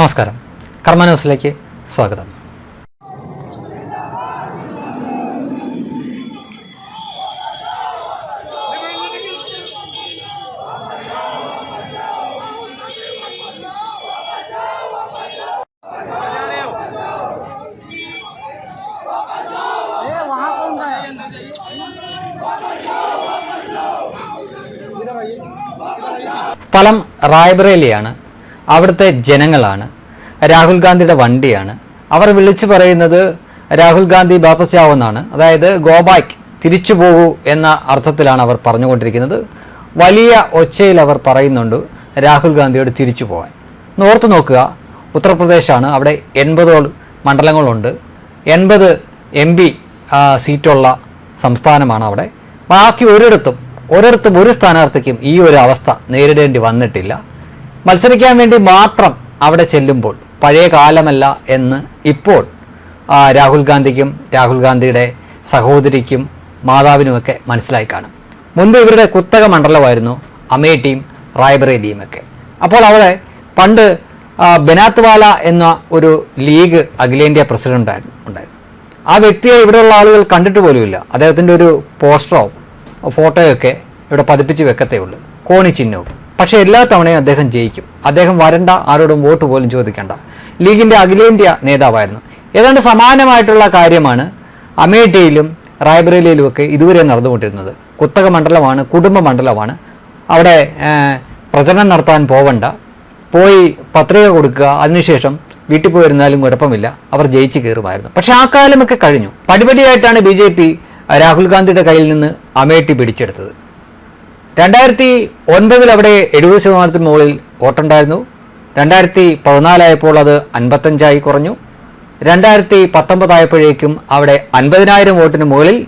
നമസ്കാരം. കർമ്മ ന്യൂസിലേക്ക് സ്വാഗതം. സ്ഥലം റായ്ബറേലിയാണ്. അവിടുത്തെ ജനങ്ങളാണ്. രാഹുൽ ഗാന്ധിയുടെ വണ്ടിയാണ്. അവർ വിളിച്ചു പറയുന്നത് രാഹുൽ ഗാന്ധി വാപസ് ജാവെന്നാണ് അതായത് ഗോബാക്ക് തിരിച്ചു പോകൂ എന്ന അർത്ഥത്തിലാണ് അവർ പറഞ്ഞുകൊണ്ടിരിക്കുന്നത്. വലിയ ഒച്ചയിൽ അവർ പറയുന്നുണ്ട് രാഹുൽ ഗാന്ധിയോട് തിരിച്ചു പോകാൻ. ഓർത്തു നോക്കുക. ഉത്തർപ്രദേശാണ്. അവിടെ എൺപതോളം മണ്ഡലങ്ങളുണ്ട്. എൺപത് എം പി സീറ്റുള്ള സംസ്ഥാനമാണ് അവിടെ. ബാക്കി ഒരിടത്തും ഒരിടത്തും ഒരു സ്ഥാനാർത്ഥിക്കും ഈ ഒരു അവസ്ഥ നേരിടേണ്ടി വന്നിട്ടില്ല. മത്സരിക്കാൻ വേണ്ടി മാത്രം അവിടെ ചെല്ലുമ്പോൾ പഴയ കാലമല്ല എന്ന് ഇപ്പോൾ രാഹുൽ ഗാന്ധിക്കും രാഹുൽ ഗാന്ധിയുടെ സഹോദരിക്കും മാതാവിനുമൊക്കെ മനസ്സിലായി കാണും. മുൻപ് ഇവരുടെ കുത്തക മണ്ഡലമായിരുന്നു അമേഠിയും റായ്ബറേലിയും ഒക്കെ അപ്പോൾ അവിടെ പണ്ട് ബെനാത്വാല എന്ന ഒരു ലീഗ് അഖിലേന്ത്യാ പ്രസിഡന്റ് ഉണ്ടായിരുന്നു. ആ വ്യക്തിയെ ഇവിടെയുള്ള ആളുകൾ കണ്ടിട്ട് പോലുമില്ല. അദ്ദേഹത്തിന്റെ ഒരു പോസ്റ്ററോ ഫോട്ടോയൊക്കെ ഇവിടെ പതിപ്പിച്ച് വെക്കത്തേ ഉള്ളൂ. കോണി ചിഹ്നവും പക്ഷേ എല്ലാ തവണയും അദ്ദേഹം ജയിക്കും. അദ്ദേഹം വരണ്ട ആരോടും വോട്ട് പോലും ചോദിക്കേണ്ട. ലീഗിന്റെ അഖിലേന്ത്യാ നേതാവായിരുന്നു. ഏതാണ്ട് സമാനമായിട്ടുള്ള കാര്യമാണ് അമേഠിയിലും റായ്ബ്രേലിയിലും ഒക്കെ ഇതുവരെ നടന്നുകൊണ്ടിരുന്നത്. കുത്തക മണ്ഡലമാണ് കുടുംബ മണ്ഡലമാണ്. അവിടെ പ്രചരണം നടത്താൻ പോവണ്ട. പോയി പത്രിക കൊടുക്കുക അതിനുശേഷം വീട്ടിൽ പോയിരുന്നാലും കുഴപ്പമില്ല. അവർ ജയിച്ചു കയറുമായിരുന്നു. പക്ഷെ ആ കാലമൊക്കെ കഴിഞ്ഞു. പടിപടിയായിട്ടാണ് ബി രാഹുൽ ഗാന്ധിയുടെ കയ്യിൽ നിന്ന് അമേഠി പിടിച്ചെടുത്തത്. രണ്ടായിരത്തി ഒൻപതിൽ അവിടെ എഴുപത് ശതമാനത്തിന് മുകളിൽ വോട്ടുണ്ടായിരുന്നു. രണ്ടായിരത്തി പതിനാലായപ്പോൾ അത് അൻപത്തഞ്ചായി കുറഞ്ഞു. രണ്ടായിരത്തി പത്തൊമ്പതായപ്പോഴേക്കും അവിടെ അൻപതിനായിരം വോട്ടിന് മുകളിൽ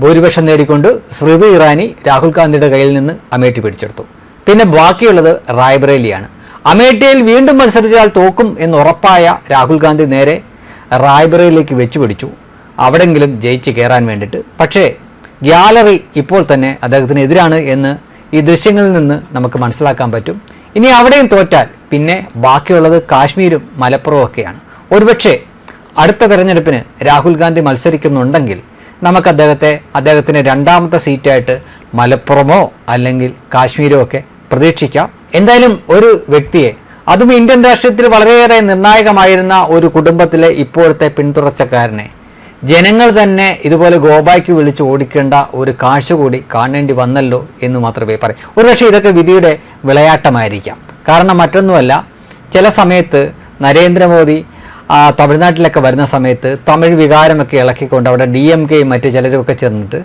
ഭൂരിപക്ഷം നേടിക്കൊണ്ട് സ്മൃതി ഇറാനി രാഹുൽ ഗാന്ധിയുടെ കയ്യിൽ നിന്ന് അമേഠി പിടിച്ചെടുത്തു. പിന്നെ ബാക്കിയുള്ളത് റായ്ബറേലിയാണ്. അമേഠിയിൽ വീണ്ടും മത്സരിച്ചാൽ തോക്കും എന്ന് ഉറപ്പായ രാഹുൽ ഗാന്ധി നേരെ റായ്ബറയിലേക്ക് വെച്ചു പിടിച്ചു അവിടെങ്കിലും ജയിച്ച് കയറാൻ വേണ്ടിയിട്ട്. പക്ഷേ ഗ്യാലറി ഇപ്പോൾ തന്നെ അദ്ദേഹത്തിന് എതിരാണ് എന്ന് ഈ ദൃശ്യങ്ങളിൽ നിന്ന് നമുക്ക് മനസ്സിലാക്കാൻ പറ്റും. ഇനി അവിടെയും തോറ്റാൽ പിന്നെ ബാക്കിയുള്ളത് കാശ്മീരും മലപ്പുറവും ഒക്കെയാണ്. ഒരുപക്ഷെ അടുത്ത തെരഞ്ഞെടുപ്പിന് രാഹുൽ ഗാന്ധി മത്സരിക്കുന്നുണ്ടെങ്കിൽ നമുക്ക് അദ്ദേഹത്തെ അദ്ദേഹത്തിന് രണ്ടാമത്തെ സീറ്റായിട്ട് മലപ്പുറമോ അല്ലെങ്കിൽ കാശ്മീരോ ഒക്കെ പ്രതീക്ഷിക്കാം. എന്തായാലും ഒരു വ്യക്തിയെ അതും ഇന്ത്യൻ രാഷ്ട്രീയത്തിൽ വളരെയേറെ നിർണായകമായിരുന്ന ഒരു കുടുംബത്തിലെ ഇപ്പോഴത്തെ പിന്തുടർച്ചക്കാരനെ ജനങ്ങൾ തന്നെ ഇതുപോലെ ഗോബായ്ക്ക് വിളിച്ച് ഓടിക്കേണ്ട ഒരു കാഴ്ച കൂടി കാണേണ്ടി വന്നല്ലോ എന്ന് മാത്രമേ പറയൂ. ഒരുപക്ഷെ ഇതൊക്കെ വിധിയുടെ വിളയാട്ടമായിരിക്കാം. കാരണം മറ്റൊന്നുമല്ല ചില സമയത്ത് നരേന്ദ്രമോദി തമിഴ്നാട്ടിലൊക്കെ വരുന്ന സമയത്ത് തമിഴ് വികാരമൊക്കെ ഇളക്കിക്കൊണ്ട് അവിടെ ഡി എം കെയും മറ്റു ചിലരുമൊക്കെ ചേർന്നിട്ട്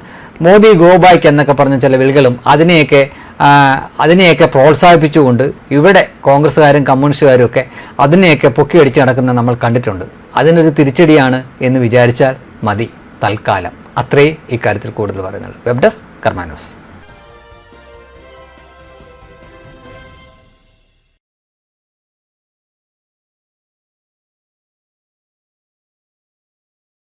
മോദി ഗോബായ്ക്ക് എന്നൊക്കെ പറഞ്ഞ ചില വിളികളും അതിനെയൊക്കെ അതിനെയൊക്കെ പ്രോത്സാഹിപ്പിച്ചുകൊണ്ട് ഇവിടെ കോൺഗ്രസ്സുകാരും കമ്മ്യൂണിസ്റ്റുകാരും ഒക്കെ അതിനെയൊക്കെ പൊക്കിയടിച്ച് നടക്കുന്നത് നമ്മൾ കണ്ടിട്ടുണ്ട്. അതിനൊരു തിരിച്ചടിയാണ് എന്ന് വിചാരിച്ചാൽ മതി തൽക്കാലം. അത്രേ ഇക്കാര്യത്തിൽ കൂടുതൽ പറയുന്നുള്ളൂ. Web desk Karma news